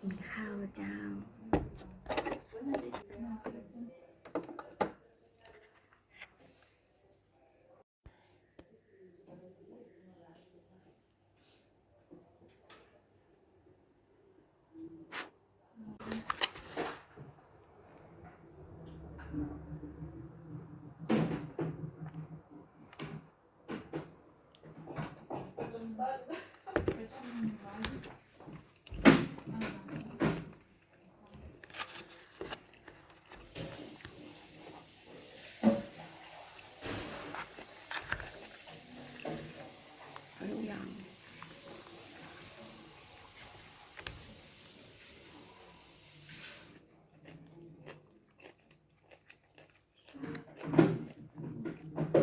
กินข้าวเจ้า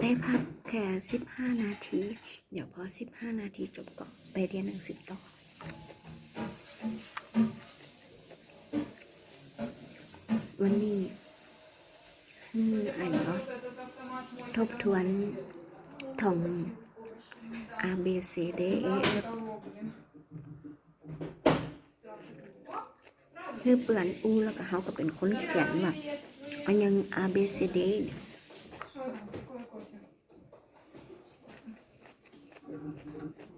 ได้พักแค่สิบห้านาที เดี๋ยวพอสิบห้านาทีจบก็ไปเรียนหนังสือต่อวันนี้อืมอันเนาะทบทวนท่อง A B C D E F คือเปื่อนอูแล้วก็เขาก็เป็นคนเขียนว่าอันยัง A B C D เนี่ย Thank you.